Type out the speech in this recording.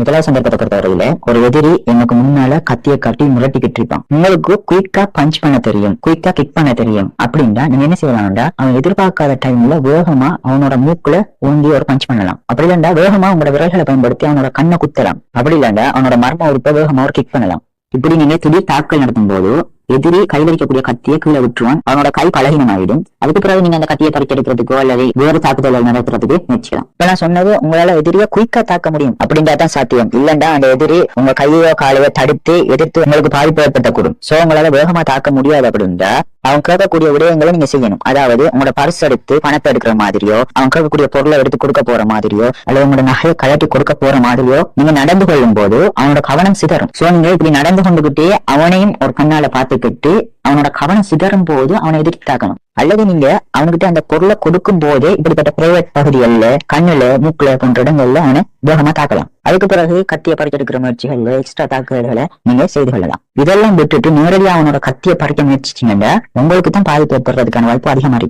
முதலாவது சந்தர்ப்பத்தை பொறுத்தவரையில ஒரு எதிரி எனக்கு முன்னால கத்திய காட்டி முரட்டிக்கிட்டு இருப்பான். உங்களுக்கு குயிக்கா பஞ்ச் பண்ண தெரியும். குயிக்கா கிக் பண்ண தெரியும். அப்படின்னா நீங்க என்ன செய்யலாம்டா? அவன் எதிர்பார்க்காத டைம்ல வேகமா அவனோட மூக்குல ஊந்தி ஒரு பஞ்ச் பண்ணலாம். அப்படி இல்லாண்டா வேகமா உங்களோட விரல்களை பயன்படுத்தி அவனோட கண்ணை குத்தலாம். அப்படி இல்லாண்டா அவனோட மர்ம உறுப்பை வேகமா ஒரு கிக் பண்ணலாம். இப்படி நீங்க திடீர் தாக்கல் நடத்தும் போது எதிரி கையில் இருக்கக்கூடிய கத்தியை கீழே விட்டுருவான். அவனோட கை பலகீனமாயிடும். அதுக்கு பிறகு நீங்க அந்த கத்தியை பறிச்செடுக்கிறதுக்கோ அல்லது வேறு தாக்குதல்கள் நடத்துறதுக்கு நிச்சயம். இப்ப நான் சொன்னது உங்களால எதிரியை குயிக்கா தாக்க முடியும். அப்படின்றதான் சாத்தியம். இல்லண்டா அந்த எதிரி உங்க கையோ காலையோ தடுத்து எதிர்த்து உங்களுக்கு பாதிப்பு ஏற்படுத்தக்கூடும் சோ உங்களால வேகமா தாக்க முடியாது அப்படின்றா அவன் கேட்கக்கூடிய விடயங்களை நீங்க செய்யணும். அதாவது உங்களோட பரிசு எடுத்து பணத்தை எடுக்கிற மாதிரியோ அவன் கேட்கக்கூடிய பொருளை எடுத்து கொடுக்க போற மாதிரியோ அல்லது உங்களோட நகையை கழட்டி கொடுக்க போற மாதிரியோ நீங்க நடந்து கொள்ளும் போது அவனோட கவனம் சிதறும். சோ நீங்க இப்படி நடந்து கொண்டுகிட்டே அவனையும் ஒரு கண்ணால பார்த்துக்கிட்டு அவனோட கவனம் சிதறும் போது அவனை எதிர்த்தாக்கணும் அல்லது நீங்க அவன்கிட்ட அந்த பொருளை கொடுக்கும் போதே இப்படிப்பட்ட பிரைவேட் பகுதிகள்ல கண்ணுல மூக்குல போன்ற இடங்கள்ல அவனை வேகமா தாக்கலாம். அதுக்கு பிறகு கத்தியை பறிச்செடுக்கிற முயற்சிகள்ல எக்ஸ்ட்ரா தாக்குதல்களை நீங்க செய்து கொள்ளலாம். இதெல்லாம் விட்டுட்டு நேரடியா அவனோட கத்தியை பறிக்க முயற்சிச்சீங்கன்னா உங்களுக்கு தான் பாதிப்பு ஏற்படுறதுக்கான வாய்ப்பு அதிகமா இருக்கு.